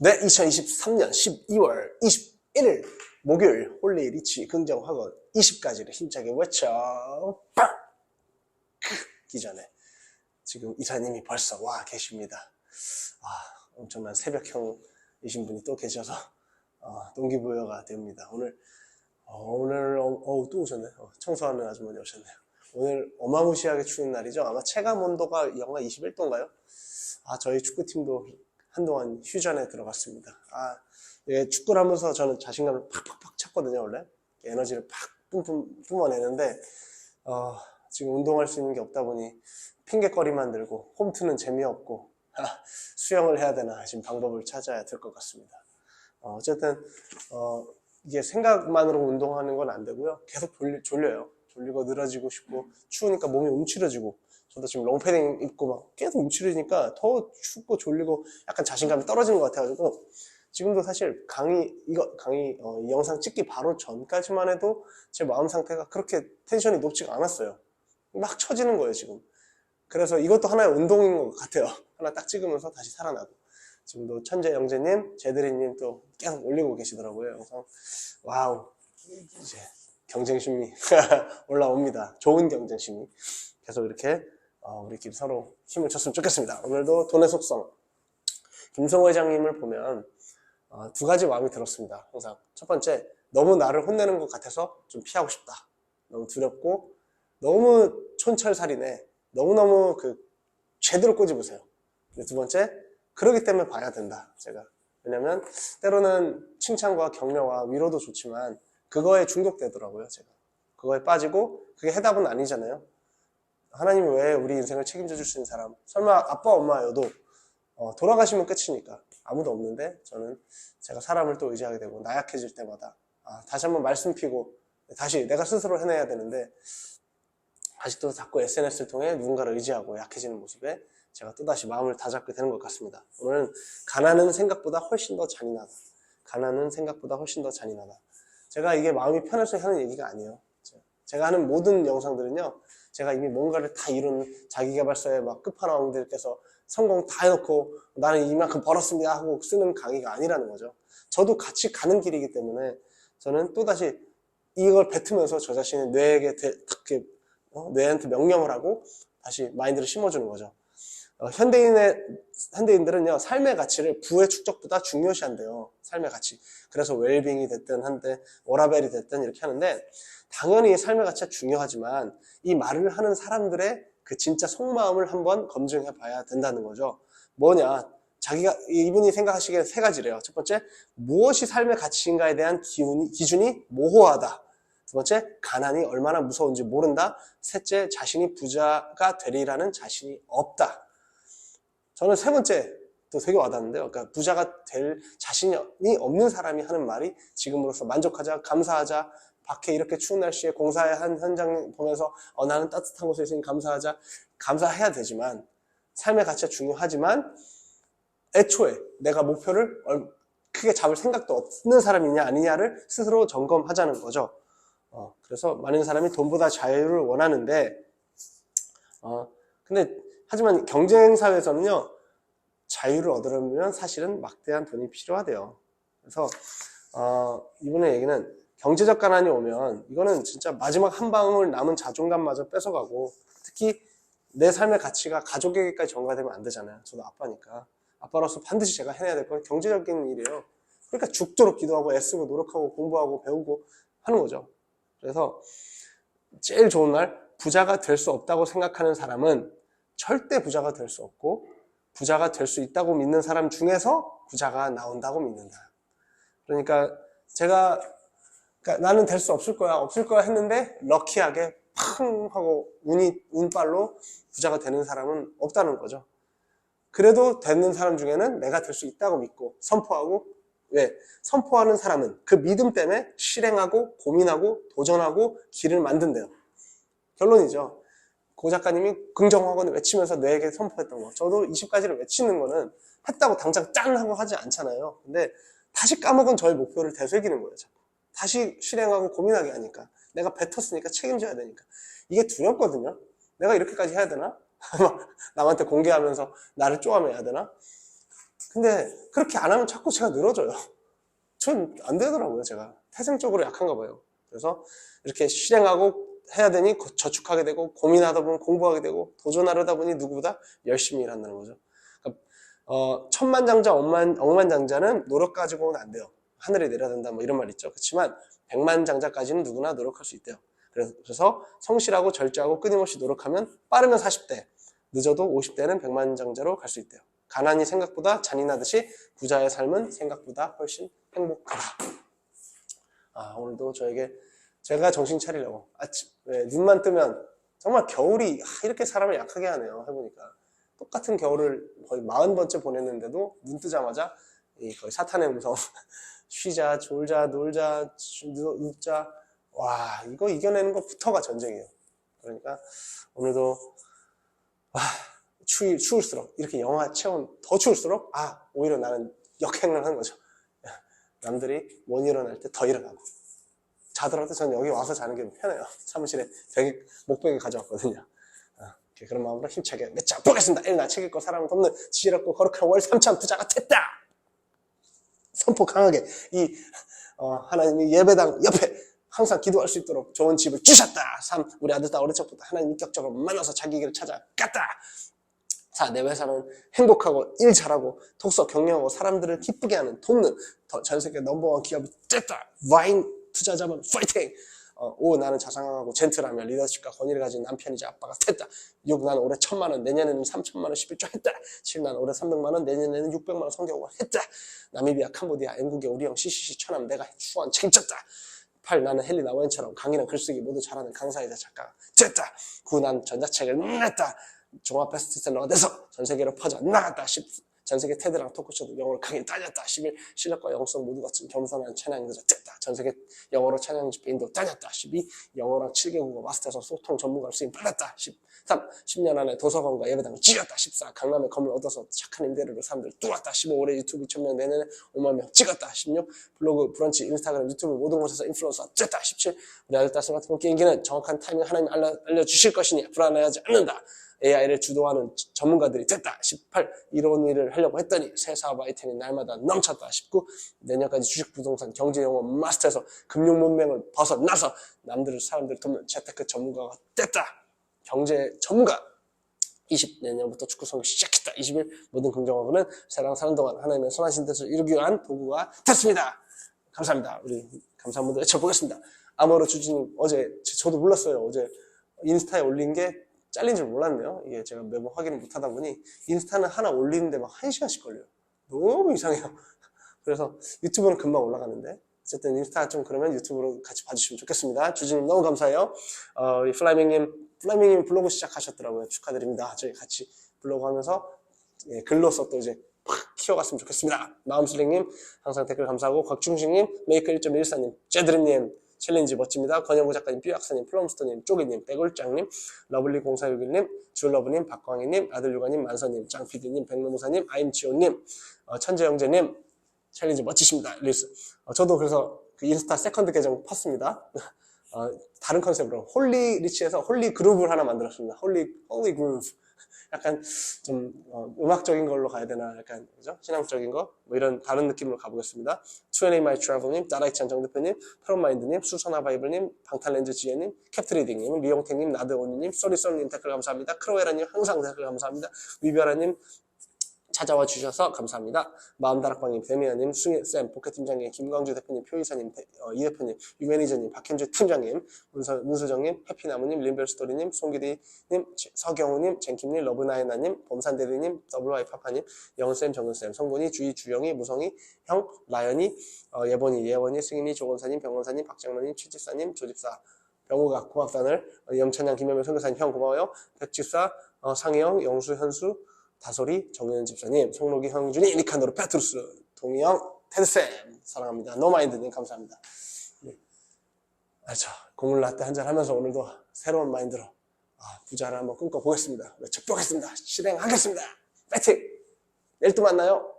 네, 2023년 12월 21일 목요일 홀리 리치 긍정 학원 20가지를 힘차게 외쳐 빵! 기전에 지금 이사님이 벌써 와 계십니다. 아, 엄청난 새벽형이신 분이 또 계셔서 어, 동기부여가 됩니다. 오늘 어, 오늘 어, 어우, 또 오셨네. 어, 청소하는 아주머니 오셨네요. 오늘 어마무시하게 추운 날이죠. 아마 체감 온도가 영하 21도인가요? 아, 저희 축구팀도 한동안 휴전에 들어갔습니다. 아, 예, 축구를 하면서 저는 자신감을 팍팍팍 찼거든요, 원래. 에너지를 팍 뿜뿜, 뿜어내는데, 어, 지금 운동할 수 있는 게 없다 보니 핑계거리만 들고 홈트는 재미없고 아, 수영을 해야 되나 지금 방법을 찾아야 될 것 같습니다. 어, 어쨌든 어, 이게 생각만으로 운동하는 건 안 되고요. 계속 졸리, 졸려요. 졸리고 늘어지고 싶고 추우니까 몸이 움츠려지고 저도 지금 롱패딩 입고 막 계속 움츠리니까 더 춥고 졸리고 약간 자신감이 떨어지는 것 같아가지고 지금도 사실 강의 이거 강의 어, 이 영상 찍기 바로 전까지만 해도 제 마음 상태가 그렇게 텐션이 높지가 않았어요. 막 처지는 거예요 지금. 그래서 이것도 하나의 운동인 것 같아요. 하나 딱 찍으면서 다시 살아나고. 지금도 천재 영재님, 제드리님 또 계속 올리고 계시더라고요. 영상. 와우. 이제 경쟁심이 올라옵니다. 좋은 경쟁심이. 계속 이렇게 어, 우리끼리 서로 힘을 쳤으면 좋겠습니다. 오늘도 돈의 속성. 김성호 회장님을 보면 어, 두 가지 마음이 들었습니다. 항상. 첫 번째, 너무 나를 혼내는 것 같아서 좀 피하고 싶다. 너무 두렵고, 너무 촌철살이네. 너무너무 그, 제대로 꼬집으세요. 두 번째, 그러기 때문에 봐야 된다. 제가. 왜냐면, 때로는 칭찬과 격려와 위로도 좋지만, 그거에 중독되더라고요, 제가. 그거에 빠지고, 그게 해답은 아니잖아요. 하나님이 왜 우리 인생을 책임져 줄 수 있는 사람? 설마 아빠, 엄마여도 어, 돌아가시면 끝이니까 아무도 없는데 저는 제가 사람을 또 의지하게 되고 나약해질 때마다 아, 다시 한번 말씀 피고 다시 내가 스스로 해내야 되는데 아직도 자꾸 SNS를 통해 누군가를 의지하고 약해지는 모습에 제가 또다시 마음을 다잡게 되는 것 같습니다. 오늘은 가난은 생각보다 훨씬 더 잔인하다. 가난은 생각보다 훨씬 더 잔인하다. 제가 이게 마음이 편해서 하는 얘기가 아니에요. 제가 하는 모든 영상들은요, 제가 이미 뭔가를 다 이룬 자기개발서의 막 끝판왕들께서 성공 다 해놓고 나는 이만큼 벌었습니다 하고 쓰는 강의가 아니라는 거죠. 저도 같이 가는 길이기 때문에 저는 또다시 이걸 뱉으면서 저 자신의 뇌에게 대, 이렇게, 어? 뇌한테 명령을 하고 다시 마인드를 심어주는 거죠. 어, 현대인의, 현대인들은요, 삶의 가치를 부의 축적보다 중요시한대요. 삶의 가치. 그래서 웰빙이 됐든 한데, 워라벨이 됐든 이렇게 하는데, 당연히 삶의 가치가 중요하지만, 이 말을 하는 사람들의 그 진짜 속마음을 한번 검증해 봐야 된다는 거죠. 뭐냐? 자기가, 이분이 생각하시기에 세 가지래요. 첫 번째, 무엇이 삶의 가치인가에 대한 기준이, 기준이 모호하다. 두 번째, 가난이 얼마나 무서운지 모른다. 셋째, 자신이 부자가 되리라는 자신이 없다. 저는 세 번째, 또 되게 와닿는데요. 그러니까 부자가 될 자신이 없는 사람이 하는 말이 지금으로서 만족하자, 감사하자, 밖에 이렇게 추운 날씨에 공사의 한 현장 보면서 어, 나는 따뜻한 곳에 있으니 감사하자 감사해야 되지만 삶의 가치가 중요하지만 애초에 내가 목표를 크게 잡을 생각도 없는 사람이냐 아니냐를 스스로 점검하자는 거죠. 어, 그래서 많은 사람이 돈보다 자유를 원하는데 어, 근데 하지만 경쟁 사회에서는요 자유를 얻으려면 사실은 막대한 돈이 필요하대요. 그래서 어, 이분의 얘기는 경제적 가난이 오면 이거는 진짜 마지막 한 방울 남은 자존감마저 뺏어가고 특히 내 삶의 가치가 가족에게까지 전가되면 안 되잖아요. 저도 아빠니까. 아빠로서 반드시 제가 해내야 될 건 경제적인 일이에요. 그러니까 죽도록 기도하고 애쓰고 노력하고 공부하고 배우고 하는 거죠. 그래서 제일 좋은 날 부자가 될 수 없다고 생각하는 사람은 절대 부자가 될 수 없고 부자가 될 수 있다고 믿는 사람 중에서 부자가 나온다고 믿는다. 그러니까 제가 그러니까 나는 될 수 없을 거야, 없을 거야 했는데 럭키하게 팡 하고 운이 운빨로 부자가 되는 사람은 없다는 거죠. 그래도 되는 사람 중에는 내가 될 수 있다고 믿고 선포하고 왜 선포하는 사람은 그 믿음 때문에 실행하고 고민하고 도전하고 길을 만든대요. 결론이죠. 고 작가님이 긍정학원을 외치면서 뇌에게 선포했던 거. 저도 20가지를 외치는 거는 했다고 당장 짠 하고 하지 않잖아요. 근데 다시 까먹은 저의 목표를 되새기는 거예요. 자꾸. 다시 실행하고 고민하게 하니까. 내가 뱉었으니까 책임져야 되니까. 이게 두렵거든요. 내가 이렇게까지 해야 되나? 남한테 공개하면서 나를 쪼아매야 되나? 근데 그렇게 안 하면 자꾸 제가 늘어져요. 전 안 되더라고요, 제가. 태생적으로 약한가 봐요. 그래서 이렇게 실행하고 해야 되니 고- 저축하게 되고 고민하다 보면 공부하게 되고 도전하려다 보니 누구보다 열심히 일한다는 거죠. 그러니까 어, 천만장자, 억만, 억만장자는 노력 가지고는 안 돼요. 하늘에 내려야 된다 뭐 이런 말 있죠. 그렇지만 백만장자까지는 누구나 노력할 수 있대요. 그래서 성실하고 절제하고 끊임없이 노력하면 빠르면 40대, 늦어도 50대는 백만장자로 갈 수 있대요. 가난이 생각보다 잔인하듯이 부자의 삶은 생각보다 훨씬 행복하다. 아, 오늘도 저에게 제가 정신 차리려고 아침 네, 눈만 뜨면 정말 겨울이 아, 이렇게 사람을 약하게 하네요. 해보니까 똑같은 겨울을 거의 40번째 보냈는데도 눈 뜨자마자 이 거의 사탄의 무서움 쉬자 졸자 놀자 누- 눕자 와 이거 이겨내는 것부터가 전쟁이에요. 그러니까 오늘도 와 추, 추울수록 이렇게 영하 체온 더 추울수록 아 오히려 나는 역행을 하는 거죠. 남들이 못 일어날 때 더 일어나고 자더라도 전 여기 와서 자는 게 편해요. 사무실에 베개, 목베개 가져왔거든요. 어, 이렇게 그런 마음으로 힘차게 몇장 보겠습니다. 일 나 책 읽고 사람을 돕는 지혜롭고 거룩한 월 3천 부자가 됐다. 선포 강하게 이 어, 하나님이 예배당 옆에 항상 기도할 수 있도록 좋은 집을 주셨다. 3. 우리 아들, 딸 어릴 적부터 하나님 인격적으로 만나서 자기 길을 찾아갔다. 4. 내 회사는 행복하고 일 잘하고 독서 경영하고 사람들을 기쁘게 하는 돕는 더- 전 세계 넘버원 기업이 됐다. 와인 투자자만 파이팅! 어, 5. 나는 자상하고 젠틀하며 리더십과 권위를 가진 남편이자 아빠가 됐다. 6. 나는 올해 천만 원, 내년에는 3천만 원 11조 했다. 7. 나는 올해 300만 원, 내년에는 600만 원 성경을 했다. 나미비아, 캄보디아, 영국의 우리형 CCC 천함 내가 수원 챙겼다. 8. 나는 헬리 나원처럼 강의랑 글쓰기 모두 잘하는 강사이자 작가가 됐다. 9. 난 전자책을 냈다. 종합 베스트셀러가 돼서 전 세계로 퍼져 나갔다. 10. 전 세계 테드랑 토크쇼도 영어로 강의 다녔다. 11. 실력과 영성 모두 갖춘 겸손한 찬양 인도자 됐다. 전 세계 영어로 찬양 집회 인도 다녔다. 12. 영어랑 7개 국어 마스터에서 소통 전문가로 쓰임 받았다. 13. 10년 안에 도서관과 예배당을 지었다. 14. 강남에 건물 얻어서 착한 임대료로 사람들 뚫었다. 15. 올해 유튜브 2천명 내년에 5만 명 찍었다. 16. 블로그, 브런치, 인스타그램, 유튜브 모든 곳에서 인플루언서 됐다. 17. 우리 아들, 딸 스마트폰 게임기는 정확한 타이밍 하나님 알려, 알려주실 것이니 불안해하지 않는다. AI를 주도하는 전문가들이 됐다. 18. 이런 일을 하려고 했더니 새 사업 아이템이 날마다 넘쳤다. 19. 내년까지 주식 부동산 경제 영어 마스터에서 금융 문맹을 벗어나서 남들을 사람들을 돕는 재테크 전문가가 됐다. 경제 전문가. 20. 내년부터 축구 성교 시작했다. 21. 모든 긍정어부는 세상 사는 동안 하나님의 선하신 뜻을 이루기 위한 도구가 됐습니다. 감사합니다. 우리 감사한 분들 외쳐보겠습니다. 아모르 주주님 어제 저도 몰랐어요. 어제 인스타에 올린 게 잘린 줄 몰랐네요. 이게 제가 매번 확인을 못 하다 보니 인스타는 하나 올리는데 막 한 시간씩 걸려요. 너무 이상해요. 그래서 유튜브는 금방 올라가는데 어쨌든 인스타 좀 그러면 유튜브로 같이 봐주시면 좋겠습니다. 주주님 너무 감사해요. 어, 우리 플라밍님, 플라밍님 블로그 시작하셨더라고요. 축하드립니다. 저희 같이 블로그 하면서 예, 글로써 또 이제 팍 키워갔으면 좋겠습니다. 마음슬링님 항상 댓글 감사하고 곽중식님, 메이크 1.14님, 제드림님 챌린지 멋집니다. 권영구 작가님, 삐약사님, 플럼스터님, 쪼기님, 빼골장님, 러블리 0461님, 줄러브님, 박광희님, 아들유가님, 만서님, 짱피디님, 백노무사님, 아임지호님, 어, 천재영재님 챌린지 멋지십니다. 릴스. 어, 저도 그래서 그 인스타 세컨드 계정 팠습니다. 어, 다른 컨셉으로 홀리 리치에서 홀리 그룹을 하나 만들었습니다. 홀리 홀리 그룹. 약간 좀 어, 음악적인 걸로 가야 되나 약간 그죠? 신앙적인 거 뭐 이런 다른 느낌으로 가보겠습니다. 2NA My Travel님, 나라이찬 정대표님, 프롬마인드님, 수선화 바이블님, 방탄렌즈 지혜님, 캡트리딩님, 리용택님, 나드오니님, 쏘리쏠님 댓글 감사합니다. 크로에라님 항상 댓글 감사합니다. 위별아님 찾아와 주셔서 감사합니다. 마음다락방님, 배미아님, 숭이쌤, 복회팀장님, 김광주 대표님, 표이사님, 대- 어, 이 대표님, 유매니저님, 박현주 팀장님, 문서, 문수정님, 해피나무님, 림벨스토리님, 송기디님, 지- 서경우님, 젠킴님, 러브나이나님, 범산대리님, 더블와이 파파님, 영은쌤, 정은쌤, 성군이, 주희, 주영이, 무성이, 형, 라연이, 어, 예본이, 예원이, 승인이, 조건사님, 병원사님, 박장로님, 최집사님, 조집사, 병우가 고맙단을, 어, 영찬양, 김현명 선교사님, 형 고마워요. 백집사, 어, 상희영, 영수, 현수, 다솔이, 정현 집사님, 송록이, 형준이, 니칸도르, 페트루스, 동희영, 테드쌤, 사랑합니다. 노마인드님, 감사합니다. 예. 아, 저, 공을 라떼 한잔 하면서 오늘도 새로운 마인드로, 아, 부자를 한번 꿈꿔보겠습니다. 외쳐보겠습니다. 실행하겠습니다. 파이팅! 내일 또 만나요.